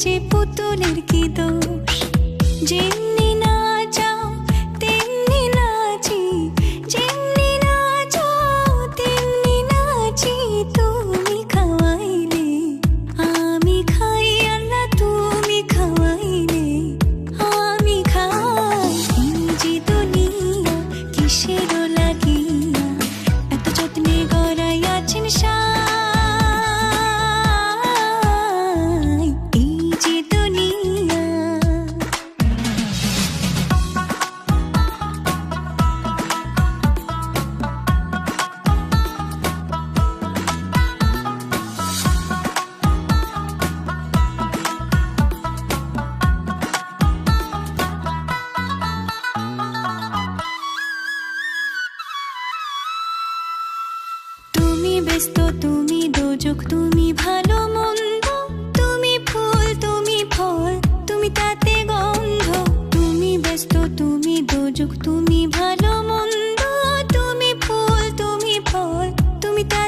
যে পুতুলের কি দোষ? দুযুগ তুমি ভালো মন্দ তুমি ফুল তুমি ফল তুমি তা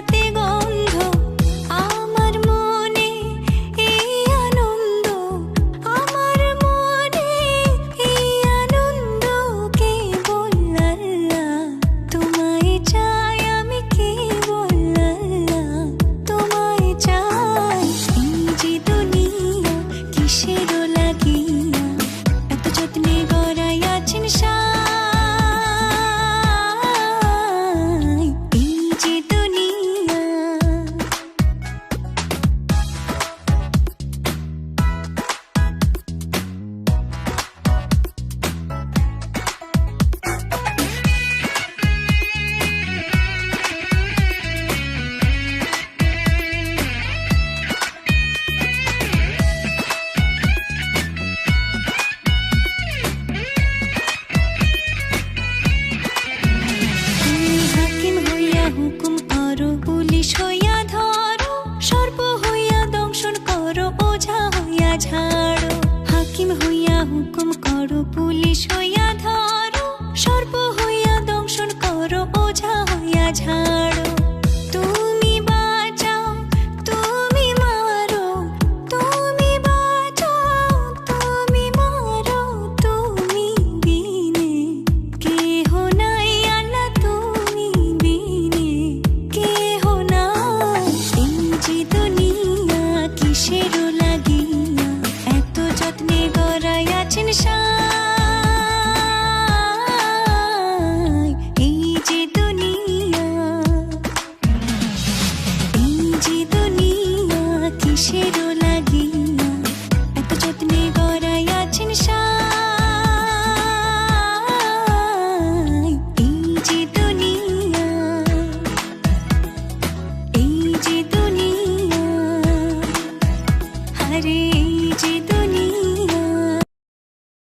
হুকুম করো পুলিশ হইয়া ধর। 想